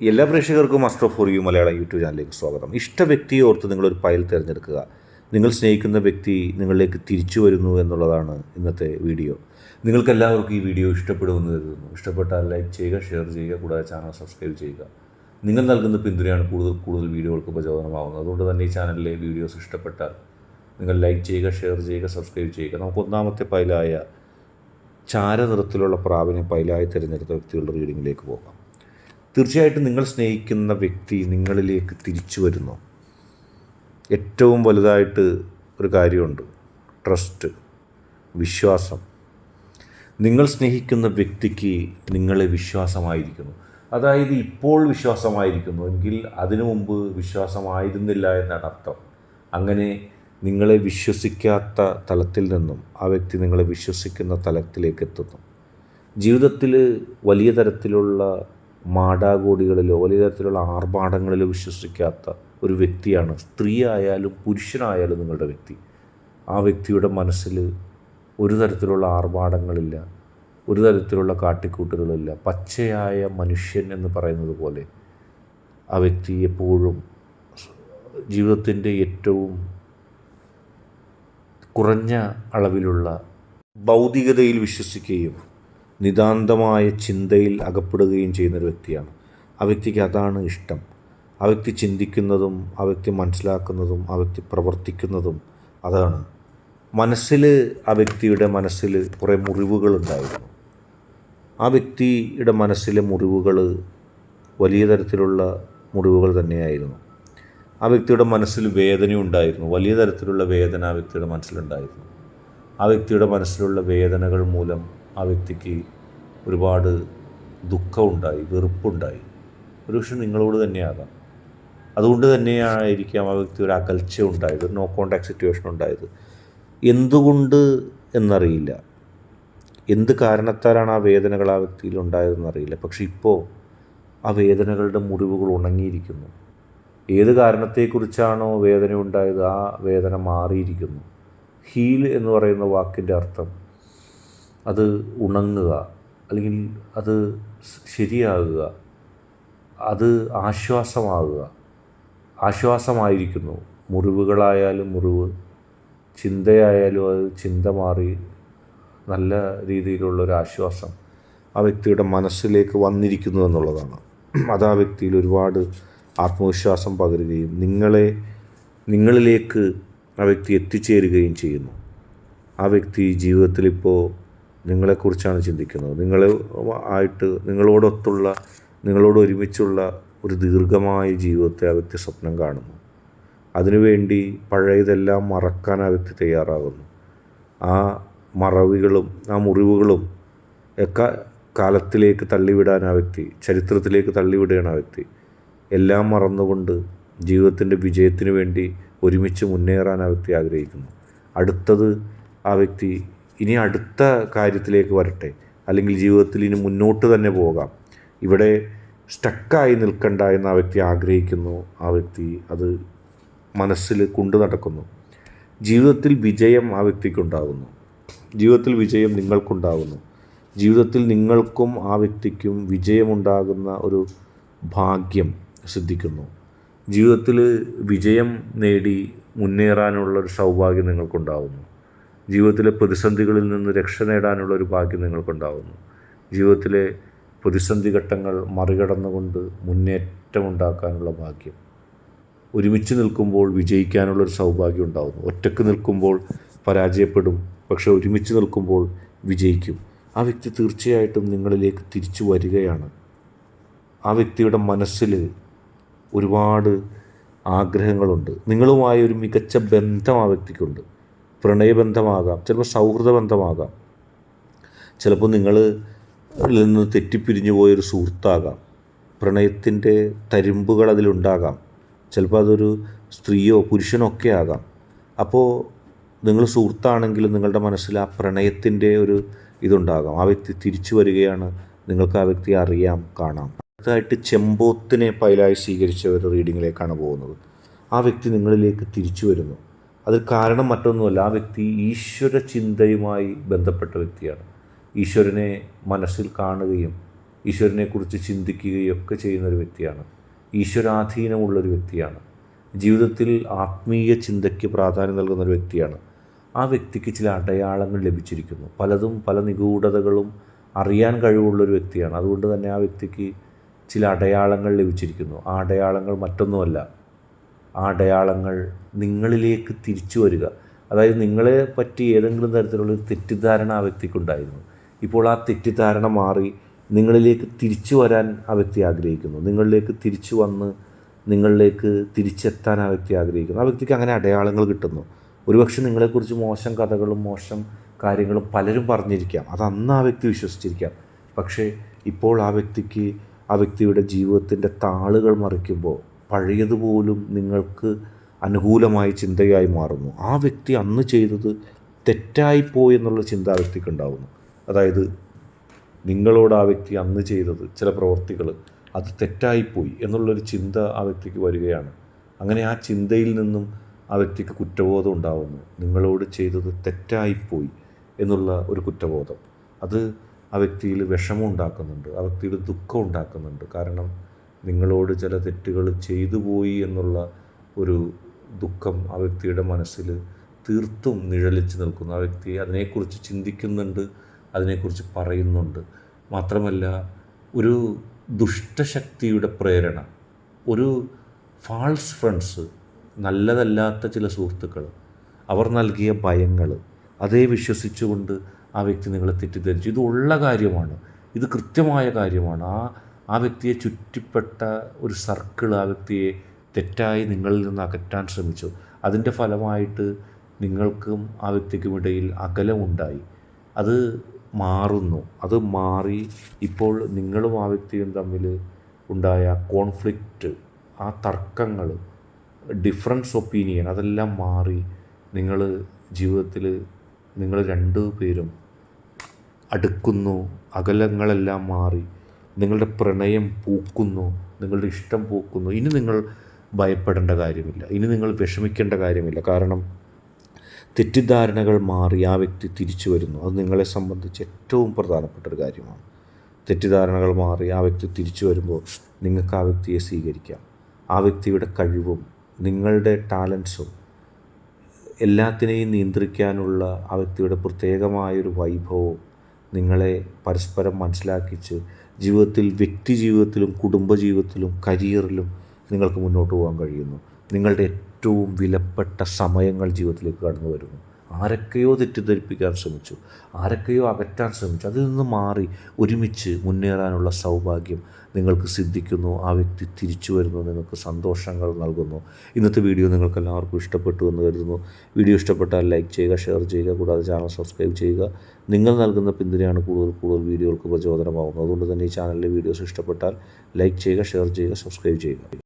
എല്ലാ പ്രേക്ഷകർക്കും master for you Malayalam YouTube ചാനലിലേക്ക് സ്വാഗതം. ഇഷ്ട വ്യക്തിയെ ഓർത്ത് നിങ്ങളൊരു ഫയൽ തിരഞ്ഞെടുക്കുക. നിങ്ങൾ സ്നേഹിക്കുന്ന വ്യക്തി നിങ്ങളിലേക്ക് തിരിച്ചു വരുന്നു എന്നുള്ളതാണ് ഇന്നത്തെ വീഡിയോ. നിങ്ങൾക്ക് എല്ലാവർക്കും ഈ വീഡിയോ ഇഷ്ടപ്പെടുമെന്ന് കരുതുന്നു. ഇഷ്ടപ്പെട്ടാൽ ലൈക്ക് ചെയ്യുക ഷെയർ ചെയ്യുക കൂടാതെ ചാനൽ സബ്സ്ക്രൈബ് ചെയ്യുക. നിങ്ങൾ നൽകുന്ന പിന്തുണയാണ് കൂടുതൽ കൂടുതൽ വീഡിയോകൾക്ക് പ്രചോദനമാകുന്നത് അതുകൊണ്ട് തന്നെ ഈ ചാനലിലെ വീഡിയോസ് ഇഷ്ടപ്പെട്ടാൽ നിങ്ങൾ ലൈക്ക് ചെയ്യുക ഷെയർ ചെയ്യുക സബ്സ്ക്രൈബ് ചെയ്യുക. നമുക്ക് ഒന്നാമത്തെ ഫയലായ ചാരനിറത്തിലുള്ള പ്രാവിനെ പൈലായി തിരഞ്ഞെടുത്ത വ്യക്തികളുടെ റീഡിങ്ങിലേക്ക് പോകാം. തീർച്ചയായിട്ടും നിങ്ങൾ സ്നേഹിക്കുന്ന വ്യക്തി നിങ്ങളിലേക്ക് തിരിച്ചു വരുന്നു. ഏറ്റവും വലുതായിട്ട് ഒരു കാര്യമുണ്ട്. ട്രസ്റ്റ് വിശ്വാസം. നിങ്ങൾ സ്നേഹിക്കുന്ന വ്യക്തിക്ക് നിങ്ങളെ വിശ്വാസമായിരിക്കുന്നു. അതായത് ഇപ്പോൾ വിശ്വാസമായിരിക്കുന്നു എങ്കിൽ അതിനു മുമ്പ് വിശ്വാസമായിരുന്നില്ല എന്നാണ് അർത്ഥം. അങ്ങനെ നിങ്ങളെ വിശ്വസിക്കാത്ത തലത്തിൽ നിന്നും ആ വ്യക്തി നിങ്ങളെ വിശ്വസിക്കുന്ന തലത്തിലേക്ക് എത്തുന്നു. ജീവിതത്തിൽ വലിയ തരത്തിലുള്ള മാടാകോടികളിലോ വലിയ തരത്തിലുള്ള ആർഭാടങ്ങളിലോ വിശ്വസിക്കാത്ത ഒരു വ്യക്തിയാണ്. സ്ത്രീ ആയാലും പുരുഷനായാലും നിങ്ങളുടെ വ്യക്തി. ആ വ്യക്തിയുടെ മനസ്സിൽ ഒരു തരത്തിലുള്ള ആർഭാടങ്ങളില്ല ഒരു തരത്തിലുള്ള കാട്ടിക്കൂട്ടുകളില്ല പച്ചയായ മനുഷ്യൻ എന്ന് പറയുന്നത് പോലെ ആ വ്യക്തി എപ്പോഴും ജീവിതത്തിന്റെ ഏറ്റവും കുറഞ്ഞ അളവിലുള്ള ഭൗതികതയിൽ വിശ്വസിക്കുകയും നിതാന്തമായ ചിന്തയിൽ അകപ്പെടുകയും ചെയ്യുന്നൊരു വ്യക്തിയാണ്. ആ വ്യക്തിക്ക് അതാണ് ഇഷ്ടം. ആ വ്യക്തി ചിന്തിക്കുന്നതും ആ വ്യക്തി മനസ്സിലാക്കുന്നതും ആ വ്യക്തി പ്രവർത്തിക്കുന്നതും അതാണ്. മനസ്സിൽ ആ വ്യക്തിയുടെ മനസ്സിൽ കുറേ മുറിവുകളുണ്ടായിരുന്നു. ആ വ്യക്തിയുടെ മനസ്സിലെ മുറിവുകൾ വലിയ തരത്തിലുള്ള മുറിവുകൾ തന്നെയായിരുന്നു. ആ വ്യക്തിയുടെ മനസ്സിൽ വേദനയുണ്ടായിരുന്നു വലിയ തരത്തിലുള്ള വേദന ആ വ്യക്തിയുടെ മനസ്സിലുണ്ടായിരുന്നു. ആ വ്യക്തിയുടെ മനസ്സിലുള്ള വേദനകൾ മൂലം ആ വ്യക്തിക്ക് ഒരുപാട് ദുഃഖമുണ്ടായി വെറുപ്പുണ്ടായി. ഒരുപക്ഷെ നിങ്ങളോട് തന്നെയാകാം. അതുകൊണ്ട് തന്നെയായിരിക്കാം ആ വ്യക്തി ഒരു അകൽച്ച ഉണ്ടായത് നോ കോണ്ടാക്ട് സിറ്റുവേഷൻ ഉണ്ടായത്. എന്തുകൊണ്ട് എന്നറിയില്ല. എന്ത് കാരണത്താലാണ് ആ വേദനകൾ ആ വ്യക്തിയിൽ ഉണ്ടായതെന്നറിയില്ല. പക്ഷെ ഇപ്പോൾ ആ വേദനകളുടെ മുറിവുകൾ ഉണങ്ങിയിരിക്കുന്നു. ഏത് കാരണത്തെക്കുറിച്ചാണോ വേദന ഉണ്ടായത് ആ വേദന മാറിയിരിക്കുന്നു. ഹീൽ എന്ന് പറയുന്ന വാക്കിന്റെ അർത്ഥം അത് ഉണങ്ങുക അല്ലെങ്കിൽ അത് ശരിയാകുക അത് ആശ്വാസമാകുക. ആശ്വാസമായിരിക്കുന്നു. മുറിവുകളായാലും മുറിവ് ചിന്തയായാലും അത് ചിന്ത മാറി നല്ല രീതിയിലുള്ള ഒരു ആശ്വാസം ആ വ്യക്തിയുടെ മനസ്സിലേക്ക് വന്നിരിക്കുന്നു എന്നുള്ളതാണ്. അത് ആ വ്യക്തിയിൽ ഒരുപാട് ആത്മവിശ്വാസം പകരുകയും നിങ്ങളെ നിങ്ങളിലേക്ക് ആ വ്യക്തി എത്തിച്ചേരുകയും ചെയ്യുന്നു. ആ വ്യക്തി ജീവിതത്തിൽ ഇപ്പോൾ നിങ്ങളെക്കുറിച്ചാണ് ചിന്തിക്കുന്നത്. നിങ്ങൾ ആയിട്ട് നിങ്ങളോടൊത്തുള്ള നിങ്ങളോട് ഒരുമിച്ചുള്ള ഒരു ദീർഘമായ ജീവിതത്തെ ആ വ്യക്തി സ്വപ്നം കാണുന്നു. അതിനുവേണ്ടി പഴയതെല്ലാം മറക്കാൻ ആ വ്യക്തി തയ്യാറാകുന്നു. ആ മറവികളും ആ മുറിവുകളും ഒക്കെ കാലത്തിലേക്ക് തള്ളിവിടാൻ ആ വ്യക്തി ചരിത്രത്തിലേക്ക് തള്ളിവിടുകയാണ് ആ വ്യക്തി. എല്ലാം മറന്നുകൊണ്ട് ജീവിതത്തിന്റെ വിജയത്തിന് വേണ്ടി ഒരുമിച്ച് മുന്നേറാൻ ആ വ്യക്തി ആഗ്രഹിക്കുന്നു. അടുത്തത് ആ വ്യക്തി ഇനി അടുത്ത കാര്യത്തിലേക്ക് വരട്ടെ. അല്ലെങ്കിൽ ജീവിതത്തിൽ ഇനി മുന്നോട്ട് തന്നെ പോകാം. ഇവിടെ സ്റ്റക്കായി നിൽക്കണ്ട എന്ന് ആ വ്യക്തി ആഗ്രഹിക്കുന്നു. ആ വ്യക്തി അത് മനസ്സിൽ കൊണ്ടു നടക്കുന്നു. ജീവിതത്തിൽ വിജയം ആ വ്യക്തിക്കുണ്ടാകുന്നു ജീവിതത്തിൽ വിജയം നിങ്ങൾക്കുണ്ടാകുന്നു ജീവിതത്തിൽ നിങ്ങൾക്കും ആ വ്യക്തിക്കും വിജയമുണ്ടാകുന്ന ഒരു ഭാഗ്യം സിദ്ധിക്കുന്നു. ജീവിതത്തിൽ വിജയം നേടി മുന്നേറാനുള്ള ഒരു സൗഭാഗ്യം നിങ്ങൾക്കുണ്ടാവുന്നു. ജീവിതത്തിലെ പ്രതിസന്ധികളിൽ നിന്ന് രക്ഷ നേടാനുള്ള ഒരു ഭാഗ്യം നിങ്ങൾക്കുണ്ടാകുന്നു ജീവിതത്തിലെ പ്രതിസന്ധി ഘട്ടങ്ങൾ മറികടന്നുകൊണ്ട് മുന്നേറ്റമുണ്ടാക്കാനുള്ള ഭാഗ്യം. ഒരുമിച്ച് നിൽക്കുമ്പോൾ വിജയിക്കാനുള്ളൊരു സൗഭാഗ്യം ഉണ്ടാകുന്നു ഒറ്റയ്ക്ക് നിൽക്കുമ്പോൾ പരാജയപ്പെടും. പക്ഷെ ഒരുമിച്ച് നിൽക്കുമ്പോൾ വിജയിക്കും. ആ വ്യക്തി തീർച്ചയായിട്ടും നിങ്ങളിലേക്ക് തിരിച്ചു വരികയാണ്. ആ വ്യക്തിയുടെ മനസ്സിൽ ഒരുപാട് ആഗ്രഹങ്ങളുണ്ട്. നിങ്ങളുമായി ഒരു മികച്ച ബന്ധം ആ വ്യക്തിക്കുണ്ട്. പ്രണയബന്ധമാകാം ചിലപ്പോൾ സൗഹൃദ ബന്ധമാകാം ചിലപ്പോൾ നിങ്ങൾ നിന്ന് തെറ്റിപ്പിരിഞ്ഞു പോയൊരു സുഹൃത്താകാം. പ്രണയത്തിന്റെ തരിമ്പുകൾ അതിലുണ്ടാകാം. ചിലപ്പോൾ അതൊരു സ്ത്രീയോ പുരുഷനോ ഒക്കെ ആകാം. അപ്പോൾ നിങ്ങൾ സുഹൃത്താണെങ്കിലും നിങ്ങളുടെ മനസ്സിൽ ആ പ്രണയത്തിന്റെ ഒരു ഇതുണ്ടാകാം. ആ വ്യക്തി തിരിച്ചു വരികയാണ് നിങ്ങൾക്ക് ആ വ്യക്തിയെ അറിയാം കാണാം. അടുത്തതായിട്ട് ചെമ്പോത്തിനെ പൈലായി സ്വീകരിച്ച ഒരു റീഡിങ്ങിലേക്കാണ് പോകുന്നത്. ആ വ്യക്തി നിങ്ങളിലേക്ക് തിരിച്ചു വരുന്നു. അതിൽ കാരണം മറ്റൊന്നുമല്ല. ആ വ്യക്തി ഈശ്വര ചിന്തയുമായി ബന്ധപ്പെട്ട വ്യക്തിയാണ്. ഈശ്വരനെ മനസ്സിൽ കാണുകയും ഈശ്വരനെക്കുറിച്ച് ചിന്തിക്കുകയും ഒക്കെ ചെയ്യുന്നൊരു വ്യക്തിയാണ്. ഈശ്വരാധീനമുള്ളൊരു വ്യക്തിയാണ്. ജീവിതത്തിൽ ആത്മീയ ചിന്തയ്ക്ക് പ്രാധാന്യം നൽകുന്ന ഒരു വ്യക്തിയാണ്. ആ വ്യക്തിക്ക് ചില അടയാളങ്ങൾ ലഭിച്ചിരിക്കുന്നു. പലതും പല നിഗൂഢതകളും അറിയാൻ കഴിവുള്ളൊരു വ്യക്തിയാണ്. അതുകൊണ്ട് തന്നെ ആ വ്യക്തിക്ക് ചില അടയാളങ്ങൾ ലഭിച്ചിരിക്കുന്നു. ആ അടയാളങ്ങൾ മറ്റൊന്നുമല്ല. ആ അടയാളങ്ങൾ നിങ്ങളിലേക്ക് തിരിച്ചു വരിക. അതായത് നിങ്ങളെ പറ്റി ഏതെങ്കിലും തരത്തിലുള്ളൊരു തെറ്റിദ്ധാരണ ആ വ്യക്തിക്കുണ്ടായിരുന്നു ഇപ്പോൾ ആ തെറ്റിദ്ധാരണ മാറി നിങ്ങളിലേക്ക് തിരിച്ചു വരാൻ ആ വ്യക്തി ആഗ്രഹിക്കുന്നു. നിങ്ങളിലേക്ക് തിരിച്ചു വന്ന് നിങ്ങളിലേക്ക് തിരിച്ചെത്താൻ ആ വ്യക്തി ആഗ്രഹിക്കുന്നു. ആ വ്യക്തിക്ക് അങ്ങനെ അടയാളങ്ങൾ കിട്ടുന്നു. ഒരുപക്ഷെ നിങ്ങളെക്കുറിച്ച് മോശം കഥകളും മോശം കാര്യങ്ങളും പലരും പറഞ്ഞിരിക്കാം. അത് അന്ന് ആ വ്യക്തി വിശ്വസിച്ചിരിക്കാം. പക്ഷേ ഇപ്പോൾ ആ വ്യക്തിക്ക് ആ വ്യക്തിയുടെ ജീവിതത്തിന്റെ താളുകൾ മറിക്കുമ്പോൾ പഴയതുപോലും നിങ്ങൾക്ക് അനുകൂലമായ ചിന്തയായി മാറുന്നു. ആ വ്യക്തി അന്ന് ചെയ്തത് തെറ്റായിപ്പോയി എന്നുള്ള ചിന്ത ആ വ്യക്തിക്ക് ഉണ്ടാകുന്നു അതായത് നിങ്ങളോട് ആ വ്യക്തി അന്ന് ചെയ്തത് ചില പ്രവർത്തികൾ അത് തെറ്റായിപ്പോയി എന്നുള്ളൊരു ചിന്ത ആ വ്യക്തിക്ക് വരികയാണ്. അങ്ങനെ ആ ചിന്തയിൽ നിന്നും ആ വ്യക്തിക്ക് കുറ്റബോധം ഉണ്ടാകുന്നു നിങ്ങളോട് ചെയ്തത് തെറ്റായിപ്പോയി എന്നുള്ള ഒരു കുറ്റബോധം. അത് ആ വ്യക്തിയിൽ വിഷമം ഉണ്ടാക്കുന്നുണ്ട്. ആ വ്യക്തിയിൽ ദുഃഖം ഉണ്ടാക്കുന്നുണ്ട്. കാരണം നിങ്ങളോട് ചില തെറ്റുകൾ ചെയ്തു പോയി എന്നുള്ള ഒരു ദുഃഖം ആ വ്യക്തിയുടെ മനസ്സിൽ തീർത്തും നിഴലിച്ച് നിൽക്കുന്നു. ആ വ്യക്തി അതിനെക്കുറിച്ച് ചിന്തിക്കുന്നുണ്ട് അതിനെക്കുറിച്ച് പറയുന്നുണ്ട്. മാത്രമല്ല ഒരു ദുഷ്ടശക്തിയുടെ പ്രേരണ ഒരു ഫാൾസ് ഫ്രണ്ട്സ് നല്ലതല്ലാത്ത ചില സുഹൃത്തുക്കൾ അവർ നൽകിയ ഭയങ്ങൾ അതേ വിശ്വസിച്ചുകൊണ്ട് ആ വ്യക്തി നിങ്ങളെ തെറ്റിദ്ധരിച്ചു. ഇത് ഉള്ള കാര്യമാണ്. ഇത് കൃത്യമായ കാര്യമാണ്. ആ ആ വ്യക്തിയെ ചുറ്റിപ്പെട്ട ഒരു സർക്കിൾ ആ വ്യക്തിയെ തെറ്റായി നിങ്ങളിൽ നിന്ന് അകറ്റാൻ ശ്രമിച്ചു. അതിന്റെ ഫലമായിട്ട് നിങ്ങൾക്കും ആ വ്യക്തിക്കും ഇടയിൽ അകലമുണ്ടായി. അത് മാറുന്നു. അത് മാറി ഇപ്പോൾ നിങ്ങളും ആ വ്യക്തിയും തമ്മിൽ ഉണ്ടായ കോൺഫ്ലിക്റ്റ് ആ തർക്കങ്ങൾ ഡിഫറൻസ് ഒപ്പീനിയൻ അതെല്ലാം മാറി നിങ്ങൾ ജീവിതത്തിൽ നിങ്ങൾ രണ്ടു പേരും അടുക്കുന്നു. അകലങ്ങളെല്ലാം മാറി. നിങ്ങളുടെ പ്രണയം പൂക്കുന്നു നിങ്ങളുടെ ഇഷ്ടം പൂക്കുന്നു. ഇനി നിങ്ങൾ ഭയപ്പെടേണ്ട കാര്യമില്ല. ഇനി നിങ്ങൾ വിഷമിക്കേണ്ട കാര്യമില്ല. കാരണം തെറ്റിദ്ധാരണകൾ മാറി ആ വ്യക്തി തിരിച്ചു വരുന്നു. അത് നിങ്ങളെ സംബന്ധിച്ച് ഏറ്റവും പ്രധാനപ്പെട്ട ഒരു കാര്യമാണ്. തെറ്റിദ്ധാരണകൾ മാറി ആ വ്യക്തി തിരിച്ചു വരുമ്പോൾ നിങ്ങൾക്ക് ആ വ്യക്തിയെ സ്വീകരിക്കാം. ആ വ്യക്തിയുടെ കഴിവും നിങ്ങളുടെ ടാലൻസും എല്ലാത്തിനെയും നിയന്ത്രിക്കാനുള്ള ആ വ്യക്തിയുടെ പ്രത്യേകമായൊരു വൈഭവവും നിങ്ങളെ പരസ്പരം മനസ്സിലാക്കിച്ച് ജീവിതത്തിൽ വ്യക്തി ജീവിതത്തിലും കുടുംബ ജീവിതത്തിലും കരിയറിലും നിങ്ങൾക്ക് മുന്നോട്ട് പോകാൻ കഴിയുന്നു. നിങ്ങളുടെ ഏറ്റവും വിലപ്പെട്ട സമയങ്ങൾ ജീവിതത്തിലേക്ക് കടന്നു വരുന്നു. ആരൊക്കെയോ തെറ്റിദ്ധരിപ്പിക്കാൻ ശ്രമിച്ചു ആരൊക്കെയോ അകറ്റാൻ ശ്രമിച്ചു അതിൽ നിന്ന് മാറി ഒരുമിച്ച് മുന്നേറാനുള്ള സൗഭാഗ്യം നിങ്ങൾക്ക് സിദ്ധിക്കുന്നു ആ വ്യക്തി തിരിച്ചു വരുന്നു നിങ്ങൾക്ക് സന്തോഷങ്ങൾ നൽകുന്നു. ഇന്നത്തെ വീഡിയോ നിങ്ങൾക്ക് എല്ലാവർക്കും ഇഷ്ടപ്പെട്ടു എന്ന് കരുതുന്നു. വീഡിയോ ഇഷ്ടപ്പെട്ടാൽ ലൈക്ക് ചെയ്യുക ഷെയർ ചെയ്യുക കൂടാതെ ചാനൽ സബ്സ്ക്രൈബ് ചെയ്യുക. നിങ്ങൾ നൽകുന്ന പിന്തുണയാണ് കൂടുതൽ കൂടുതൽ വീഡിയോകൾക്ക് പ്രചോദനമാകുന്നത് അതുകൊണ്ട് തന്നെ ഈ ചാനലിലെ വീഡിയോസ് ഇഷ്ടപ്പെട്ടാൽ ലൈക്ക് ചെയ്യുക ഷെയർ ചെയ്യുക സബ്സ്ക്രൈബ് ചെയ്യുക.